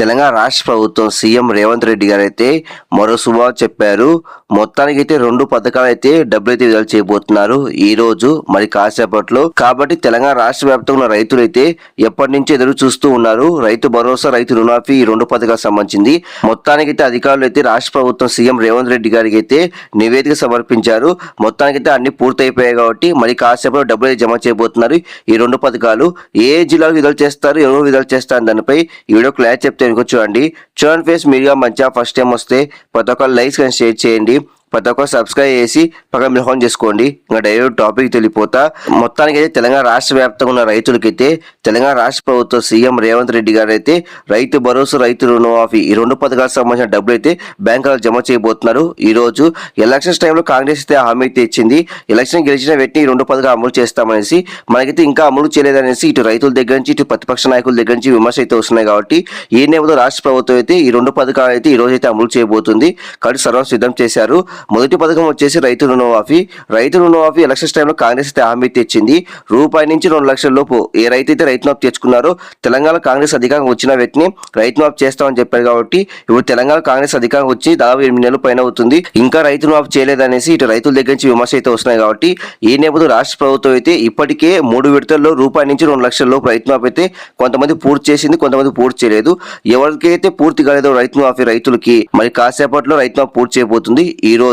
తెలంగాణ రాష్ట్ర ప్రభుత్వం సీఎం రేవంత్ రెడ్డి గారు అయితే మరో శుభాలు చెప్పారు. మొత్తానికి అయితే రెండు పథకాలు అయితే డబ్బులు అయితే విడుదల చేయబోతున్నారు. ఈ రోజు మరి కాసేపట్లో. కాబట్టి తెలంగాణ రాష్ట్ర వ్యాప్తంగా రైతులైతే రైతులు అయితే ఎప్పటి నుంచి ఎదురు చూస్తూ ఉన్నారు. రైతు భరోసా రైతు రుణాఫీ ఈ రెండు పథకాలకు సంబంధించింది. మొత్తానికి అయితే అధికారులు అయితే రాష్ట్ర ప్రభుత్వం సీఎం రేవంత్ రెడ్డి గారికి అయితే నివేదిక సమర్పించారు. మొత్తానికి అయితే అన్ని పూర్తయిపోయాయి కాబట్టి మరి కాసేపట్లో డబ్బులు అయితే జమ చేయబోతున్నారు ఈ రెండు పథకాలు. ఏ జిల్లాలో విడుదల చేస్తారు ఎవరు విడుదల చేస్తారు దానిపై ఈ వీడియో క్లాస్ చెప్తే వెనుక చూడండి చూడండి ఫేస్ మీడియా మంచిగా ఫస్ట్ టైం వస్తే ప్రతి ఒక్కరు లైక్స్ కానీ షేర్ చేయండి. ప్రతి ఒక్కరు సబ్స్క్రైబ్ చేసి పక్కన మిల్హోన్ చేసుకోండి. ఇంకా డైరెక్ట్ టాపిక్ తెలిపోతా మొత్తానికి అయితే తెలంగాణ రాష్ట్ర వ్యాప్తంగా ఉన్న రైతులకైతే తెలంగాణ రాష్ట్ర ప్రభుత్వం సీఎం రేవంత్ రెడ్డి గారు అయితే రైతు భరోసా రైతు రుణమాఫీ ఈ రెండు పథకాలకు సంబంధించిన డబ్బులు అయితే బ్యాంకులకు జమ చేయబోతున్నారు. ఈ రోజు ఎలక్షన్స్ టైంలో కాంగ్రెస్ అయితే హామీ అయితే ఇచ్చింది. ఎలక్షన్ గెలిచిన వెంటనే ఈ రెండు పథకాలు అమలు చేస్తామనేసి మనకైతే ఇంకా అమలు చేయలేదనేసి ఇటు రైతుల దగ్గర నుంచి ఇటు ప్రతిపక్ష నాయకుల దగ్గర నుంచి విమర్శ అయితే వస్తున్నాయి కాబట్టి ఈ నేపథ్యంలో రాష్ట్ర ప్రభుత్వం అయితే ఈ రెండు పథకాలు అయితే ఈ రోజు అయితే అమలు చేయబోతుంది. కాబట్టి సర్వం సిద్ధం చేశారు. మొదటి పథకం వచ్చేసి రైతు రుణమాఫీ. రైతు రుణమాఫీ ఎలక్షన్స్ టైంలో కాంగ్రెస్ అయితే హామీ తెచ్చింది. రూపాయి నుంచి రెండు లక్షల లోపు ఏ రైతు అయితే రైతు మాఫ్ తెచ్చుకున్నారో తెలంగాణ కాంగ్రెస్ అధికారం వచ్చిన వ్యక్తిని రైతు మాఫ్ చేస్తామని చెప్పారు కాబట్టి ఇప్పుడు తెలంగాణ కాంగ్రెస్ అధికారం వచ్చి దాదాపు ఎనిమిది నెలల పైన అవుతుంది. ఇంకా రైతు మాఫ్ చేయలేదనేసి ఇటు రైతుల దగ్గర నుంచి విమర్శ అయితే వస్తున్నాయి కాబట్టి ఈ నేపథ్యంలో రాష్ట్ర ప్రభుత్వం అయితే ఇప్పటికే మూడు విడతల్లో రూపాయి నుంచి రెండు లక్షల లోపు రైతు మాఫ్ అయితే కొంతమంది పూర్తి చేసింది కొంతమంది పూర్తి చేయలేదు. ఎవరికైతే పూర్తి కాలేదో రైతు మాఫీ రైతులకి మరి కాసేపట్లో రైతు మాఫీ పూర్తి చేయబోతుంది. ఈ రోజు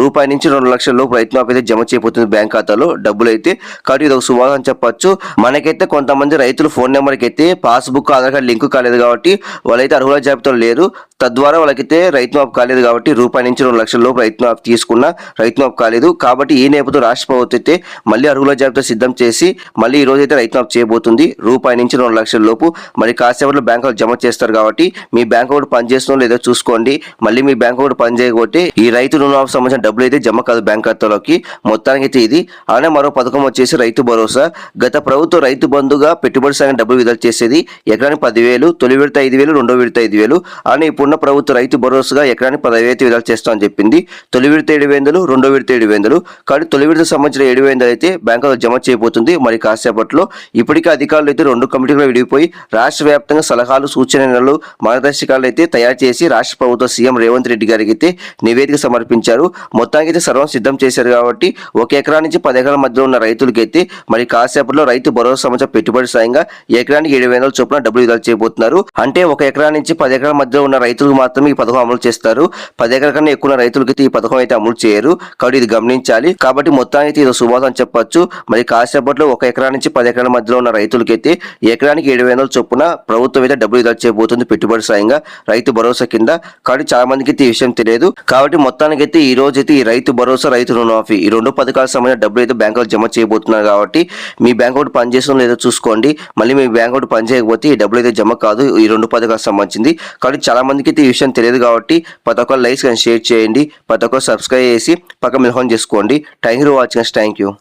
రూపాయి నుంచి రెండు లక్షల లోపు రైతు మాఫీ అయితే జమ చేయబోతుంది బ్యాంక్ ఖాతాలో. డబ్బులు అయితే కాబట్టి ఇది ఒక శుభాగం అని చెప్పొచ్చు. మనకైతే కొంతమంది రైతులు ఫోన్ నెంబర్కి అయితే పాస్బుక్ ఆధార్ కార్డు లింక్ కాలేదు కాబట్టి వాళ్ళైతే అర్హుల జాబితాలో లేరు. తద్వారా వాళ్ళకైతే రైతు మాఫ్ కాలేదు కాబట్టి రూపాయి నుంచి రెండు లక్షల లోపు రైతు మాఫ్ తీసుకున్న రైతు మాఫ్ కాలేదు. కాబట్టి ఈ నేపథ్యంలో రాష్ట్ర ప్రభుత్వం అయితే మళ్ళీ అర్హుల జాబితా సిద్ధం చేసి మళ్ళీ ఈ రోజు అయితే రైతు మాఫ్ చేయబోతుంది. రూపాయి నుంచి రెండు లక్షల లోపు మరి కాసేపట్లో బ్యాంకులో జమ చేస్తారు కాబట్టి మీ బ్యాంక్ అకౌంట్ పనిచేస్తుందో లేదో చూసుకోండి. మళ్ళీ మీ బ్యాంక్ అకౌంట్ పనిచేయకపోతే ఈ రైతు రుణమాఫీ సంబంధించిన డబ్బులు అయితే జమ కాదు బ్యాంక్ ఖాతాలోకి మొత్తానికి అయితే ఇది. అలానే మరో పథకం వచ్చేసి రైతు భరోసా. గత ప్రభుత్వం రైతు బంధుగా పెట్టుబడి సాగిన డబ్బులు విడుదల చేసేది ఎకరానికి పదివేలు తొలి విడత ఐదు వేలు రెండో విడత ఐదు వేలు అలానే ఇప్పుడున్న ప్రభుత్వ రైతు భరోసాగా ఎకరానికి పదవి అయితే విడుదల చేస్తామని చెప్పింది. తొలి విడత ఏడు వేందలు రెండో విడత ఏడు వేందలు కానీ తొలి విడత సంబంధించిన ఏడు వేందలు అయితే బ్యాంకులో జమ చేయబోతుంది. మరి కాసేపట్లో ఇప్పటికే అధికారులు అయితే రెండు కమిటీలు విడిపోయి రాష్ట్ర వ్యాప్తంగా సలహాలు సూచనలు మార్గదర్శకాలు అయితే తయారు చేసి రాష్ట్ర ప్రభుత్వ సీఎం రేవంత్ రెడ్డి గారికి అయితే నివేదిక సమర్పించారు. మొత్తానికి అయితే సర్వం సిద్ధం చేశారు కాబట్టి ఒక ఎకరా నుంచి పది ఎకరాల మధ్యలో ఉన్న రైతులకైతే మరి కాసేపట్లో రైతు భరోసా సంబంధించిన పెట్టుబడి సాయంగా ఎకరానికి ఏడు వేల చొప్పున డబ్బులు విడుదల చేయబోతున్నారు. అంటే ఒక ఎకరా నుంచి పది ఎకరాల మధ్యలో ఉన్న రైతులకు మాత్రమే ఈ పథకం అమలు చేస్తారు. పది ఎకరాల కన్నా ఎక్కువ రైతులకి రైతులకైతే ఈ పథకం అయితే అమలు చేయరు. కాబట్టి ఇది గమనించాలి. కాబట్టి మొత్తానికి ఇది శుభాతం అని చెప్పొచ్చు. మరి కాసేపట్లో ఒక ఎకరా నుంచి పది ఎకరాల మధ్యలో ఉన్న రైతులకైతే ఎకరానికి ఏడు వేల చొప్పున ప్రభుత్వం అయితే డబ్బులు విడుదల చేయబోతుంది పెట్టుబడి సాయంగా రైతు భరోసా కింద. కాబట్టి చాలా మందికి అయితే ఈ విషయం తెలియదు. కాబట్టి మొత్తానికి అయితే ఈ రోజు అయితే ఈ రైతు భరోసా రైతు రుణమాఫీ ఈ రెండు పథకాల సంబంధించిన డబ్బులు అయితే బ్యాంకులో జమ చేయబోతున్నారు కాబట్టి మీ బ్యాంక్ అకౌంట్ పనిచేస్తుందో లేదో చూసుకోండి. మళ్ళీ మీ బ్యాంక్ అకౌంట్ పని చేయకపోతే ఈ డబ్బులు అయితే జమ కాదు. ఈ రెండు పథకాలకు సంబంధించింది. కాబట్టి చాలా మందికి అయితే ఈ విషయం తెలియదు కాబట్టి ప్రతి ఒక్కరు లైక్స్ కానీ షేర్ చేయండి. ప్రతి ఒక్కరు సబ్స్క్రైబ్ చేసి పక్క మిల్హోన్ చేసుకోండి. Thank you watching. Thank you.